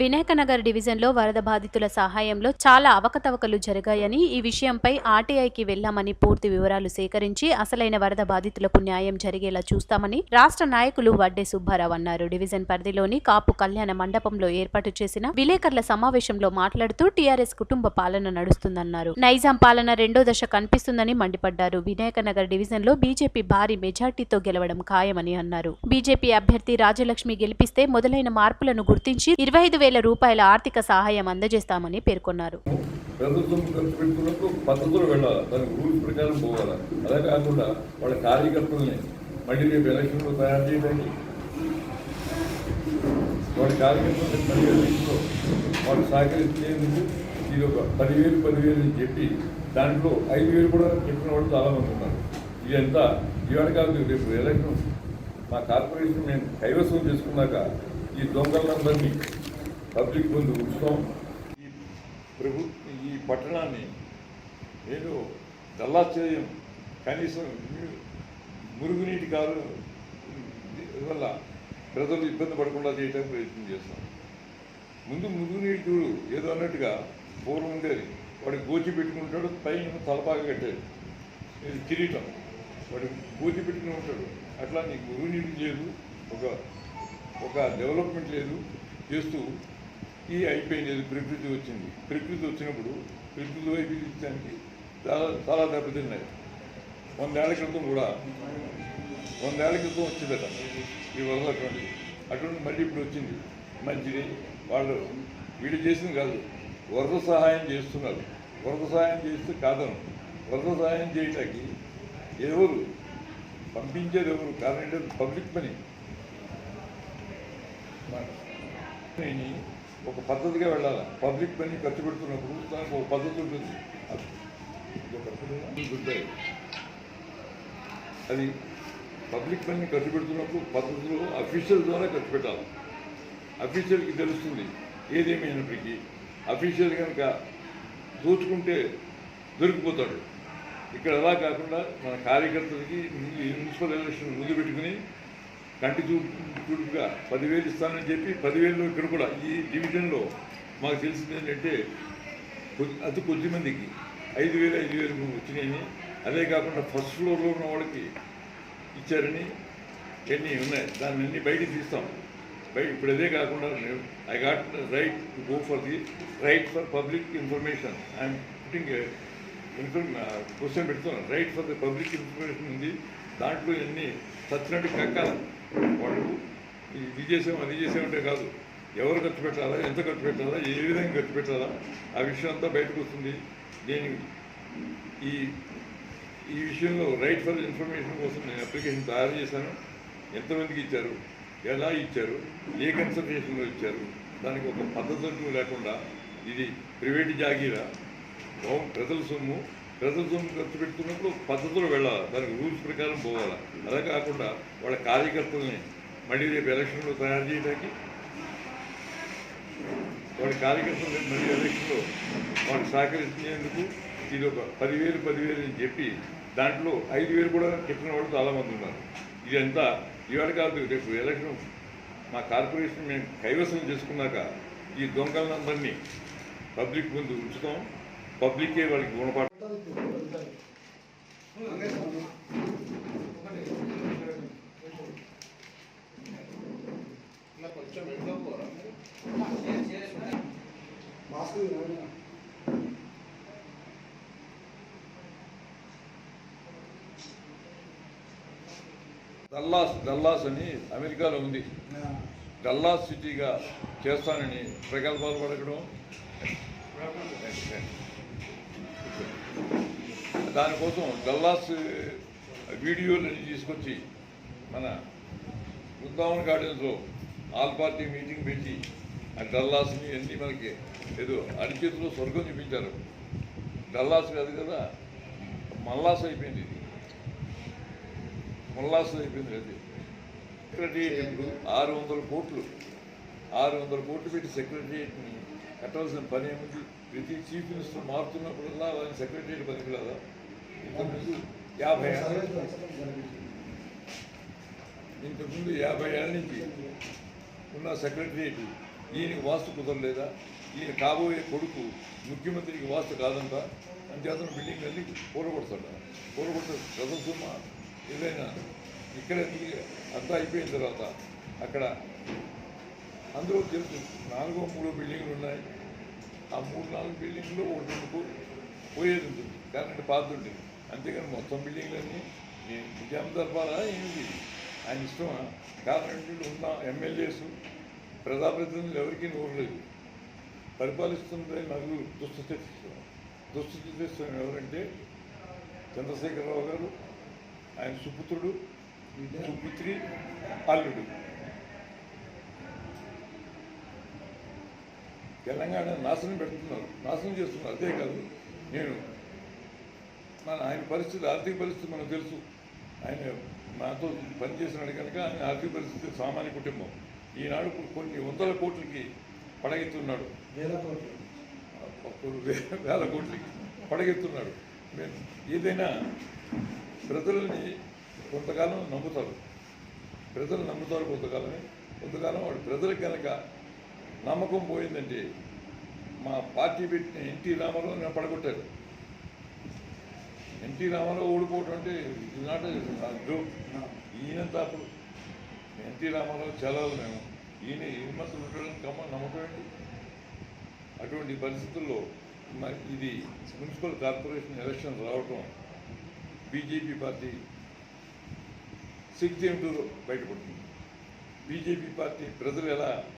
వినాయకనగర్ డివిజన్లో వరద బాధితుల సహాయంలో చాలా అవకతవకలు జరిగాయని ఈ విషయంపై ఆర్టీఐకి వెళ్ళామని పూర్తి వివరాలు సేకరించి అసలైన వరద బాధితులకు న్యాయం జరిగేలా చూస్తామని రాష్ట్ర నాయకులు వడ్డే సుబ్బారావు అన్నారు. డివిజన్ పరిధిలోని కాపు కళ్యాణ మండపంలో ఏర్పాటు చేసిన విలేకరుల సమావేశంలో మాట్లాడుతూ టీఆర్ఎస్ కుటుంబ పాలన నడుస్తుందన్నారు. నైజాం పాలన రెండో దశ కనిపిస్తుందని మండిపడ్డారు. వినాయకనగర్ డివిజన్లో బీజేపీ భారీ మెజార్టీతో గెలవడం ఖాయమని అన్నారు. బీజేపీ అభ్యర్థి రాజలక్ష్మి గెలిపిస్తే మొదలైన మార్పు మార్పులను గుర్తించి ఇరవై ఐదు వేల రూపాయల ఆర్థిక సహాయం అందజేస్తామని పేర్కొన్నారు. ప్రభుత్వం ఖర్చు పెట్టుకున్నప్పుడు పద్ధతులు వెళ్ళాలి. దానికి రూల్స్ ప్రకారం పోవాలి. అలా కాకుండా వాళ్ళ కార్యకర్తల్ని మళ్ళీ రేపు ఎలక్షన్లో తయారు చేయడానికి వాళ్ళ కార్యకర్తల్ని మళ్ళీ ఎలక్షన్లో వాళ్ళు సహకరించేందుకు ఇది ఒక పదివేలు పదివేలు అని చెప్పి దాంట్లో ఐదు వేలు కూడా చెప్పిన వాళ్ళు చాలామంది ఉన్నారు. ఇదంతా ఇవాళ కాదు రేపు ఎలక్షన్. మా కార్పొరేషన్ మేము కైవసం చేసుకున్నాక ఈ దొంగలందరినీ పబ్లిక్ ముందు ఉంచుతాం. ఈ ప్రభు ఈ పట్టణాన్ని ఏదో చేయం కనీసం మురుగునీటి కాలు వల్ల ప్రజలు ఇబ్బంది పడకుండా చేయడానికి ప్రయత్నం చేస్తాం. ముందు మురుగునీటి చూడు ఏదో అన్నట్టుగా పూర్వం ఉండేది వాడు గోచి పెట్టుకుంటాడు పైన తలపాగా కట్టాడు. ఇది కిరీటం. వాడు గోచి పెట్టుకుని ఉంటాడు. అట్లా నీకు మురుగునీటి లేదు. ఒక ఒక డెవలప్మెంట్ లేదు చేస్తూ ఈ అయిపోయింది ప్రకృతి వచ్చింది. ప్రకృతి వచ్చినప్పుడు ప్రకృతి వైపు చాలా చాలా దెబ్బతిన్నాయి. వందేళ్ళ క్రితం కూడా వందేళ్ళ క్రితం వచ్చిందట ఈ వరద అటువంటి అటువంటి మళ్ళీ ఇప్పుడు వచ్చింది. మంచిది వాళ్ళు వీళ్ళు చేసింది కాదు వరద సహాయం చేస్తున్నారు. వరద సహాయం చేస్తే కాదను వరద సహాయం చేయటానికి ఎవరు పంపించేది ఎవరు? కారణం పబ్లిక్ పని. ఒక పద్ధతిగా వెళ్ళాలి? పబ్లిక్ పని ఖర్చు పెడుతున్నప్పుడు దానికి ఒక పద్ధతి ఉంటుంది. అది. పబ్లిక్ పని ఖర్చు పెడుతున్నప్పుడు పద్ధతులు అఫీషియల్ ద్వారా ఖర్చు పెట్టాలి. అఫీషియల్కి తెలుస్తుంది ఏదేమైనప్పటికీ అఫీషియల్ కనుక దోచుకుంటే దొరికిపోతాడు. ఇక్కడ అలా కాకుండా మన కార్యకర్తలకి మున్సిపల్ ఎలక్షన్ ముందు పెట్టుకుని కంటి చూపుగా పదివేలు ఇస్తానని చెప్పి పదివేలు ఇక్కడ కూడా ఈ డివిజన్లో మాకు తెలిసింది ఏంటంటే కొద్ది- అతి కొద్ది మందికి ఐదు వేలు ఐదు వేలు వచ్చినాయని. అదే కాకుండా ఫస్ట్ ఫ్లోర్లో ఉన్న వాళ్ళకి ఇచ్చారని ఎన్ని ఉన్నాయి. దాన్ని అన్ని బయటికి తీస్తాం. బయట ఇప్పుడు అదే కాకుండా I got right to go for the right for public information I'm putting inform question పెడుతున్నాను right for the public information ఉంది. దాంట్లో ఎన్ని సచ్చినట్టు కక్కాలి. వాళ్ళు ఇది చేసాం అది చేసామంటే కాదు. ఎవరు ఖర్చు పెట్టాలా ఎంత ఖర్చు పెట్టాలా ఏ విధంగా ఖర్చు పెట్టాలా ఆ విషయం అంతా బయటకు వస్తుంది. దీని ఈ ఈ విషయంలో రైట్ ఫర్ ఇన్ఫర్మేషన్ కోసం నేను అప్లికేషన్ తయారు చేశాను. ఎంతమందికి ఇచ్చారు? ఎలా ఇచ్చారు? ఏ కన్సల్టేషన్లో ఇచ్చారు? దానికి ఒక పద్ధతి లేకుండా ఇది ప్రైవేట్ జాగీరా? ప్రజల సొమ్ము. ప్రభుత్వం ఖర్చు పెడుతున్నప్పుడు పద్ధతులు వెళ్ళాలి దానికి రూల్స్ ప్రకారం పోవాలి? అలా కాకుండా వాళ్ళ కార్యకర్తల్ని మళ్ళీ రేపు ఎలక్షన్లో తయారు చేయడానికి వాడి కార్యకర్తలు మళ్ళీ ఎలక్షన్లో వాడు సహకరించేందుకు ఇది ఒక పదివేలు పదివేలు అని చెప్పి దాంట్లో ఐదు వేలు కూడా చెప్పిన వాళ్ళు చాలామంది ఉన్నారు. ఇదంతా ఇవాళ కాదు రేపు ఎలక్షన్ మా కార్పొరేషన్ మేము కైవసం చేసుకున్నాక ఈ దొంగలందరినీ పబ్లిక్ ముందు ఉంచుతాం. పబ్లికే వాళ్ళకి గుణపాఠం? డల్లాస్ డల్లాస్ అని అమెరికాలో ఉంది. డల్లాస్ సిటీగా చేస్తానని ప్రగల్భాలు పడకడం. దానికోసం డల్లాస్ వీడియోలని తీసుకొచ్చి మన బృందావన్ గార్డెన్స్లో ఆల్ పార్టీ మీటింగ్ పెట్టి ఆ డల్లాస్ని అన్నీ మనకి ఏదో అరిచేతిలో స్వర్గం చూపించారు. డల్లాస్ కాదు కదా మల్లాస్ అయిపోయింది ఇది. ముల్లాస్ అయిపోయింది అది. సెక్రటరియట్ ఆరు వందల కోట్లు. ఆరు వందల కోట్లు పెట్టి సెక్రటరియట్ని కట్టాల్సిన పని ఏముంది? ప్రతి చీఫ్ మినిస్టర్ మారుతున్నప్పుడల్లా వాళ్ళని సెక్రటరియట్ పనికిరాదా? ఇంతకుముందు యాభై ఏళ్ళ ఇంతకుముందు యాభై ఏళ్ళ నుంచి ఉన్న సెక్రటరియట్ ఈయనకి వాస్తు కుదరలేదా? ఈయన కాబోయే కొడుకు ముఖ్యమంత్రికి వాస్తు కాదంట. అంచేతన బిల్డింగ్ అన్ని కూరగొడతాడు కూరగొట్ట సుమ్మ ఏదైనా ఇక్కడ అంతా అయిపోయిన తర్వాత అక్కడ అందులో తెలుసు నాలుగో మూడో బిల్డింగ్లు ఉన్నాయి. ఆ మూడు నాలుగు బిల్డింగ్లో ఒకటికు పోయేది ఉంటుంది కరెంట్ పాతుంటుంది అంతేకాని మొత్తం బిల్డింగ్లన్నీ నిజాం దర్బారా ఏమిటి? ఆయన ఇష్టమా? కారణం ఉన్న ఎమ్మెల్యేస్ ప్రజాప్రతినిధులు ఎవరికీ నోరు లేదు. పరిపాలిస్తున్న నలుగురు దుస్థితి దుస్థితి ఎవరంటే చంద్రశేఖరరావు గారు ఆయన సుపుత్రుడు సుపుత్రి అల్లుడు. తెలంగాణ నాశనం పెడుతున్నారు. నాశనం చేస్తున్నారు. అదే కాదు నేను మన ఆయన పరిస్థితి ఆర్థిక పరిస్థితి మనకు తెలుసు. ఆయన నాతో పనిచేసినాడు కనుక ఆయన ఆర్థిక పరిస్థితి సామాన్య కుటుంబం. ఈనాడు కొన్ని వందల కోట్లకి పడగెత్తున్నాడు. వేల కోట్లు. వేల కోట్లకి పడగెత్తున్నాడు. ఏదైనా ప్రజలని కొంతకాలం నమ్ముతారు. ప్రజలు నమ్ముతారు కొంతకాలమే. కొంతకాలం వాడు ప్రజలకు కనుక నమ్మకం పోయిందంటే మా పార్టీ పెట్టిన ఎన్టీ రామారావు నేను పడగొట్టారు. ఎన్టీ రామారావు ఓడిపోవటం అంటే ఇది నాట్ జోక్ ఈయనంతా అప్పుడు ఎన్టీ రామారావు చాలా మేము. ఈయన హిమ్మతులు ఉండడం కమ్మ నమ్మకం ఏంటి అటువంటి పరిస్థితుల్లో ఇది మున్సిపల్ కార్పొరేషన్ ఎలక్షన్ రావటం బీజేపీ పార్టీ శక్తి ఏమిటో బయటపడుతుంది. బీజేపీ పార్టీ ప్రజలు ఎలా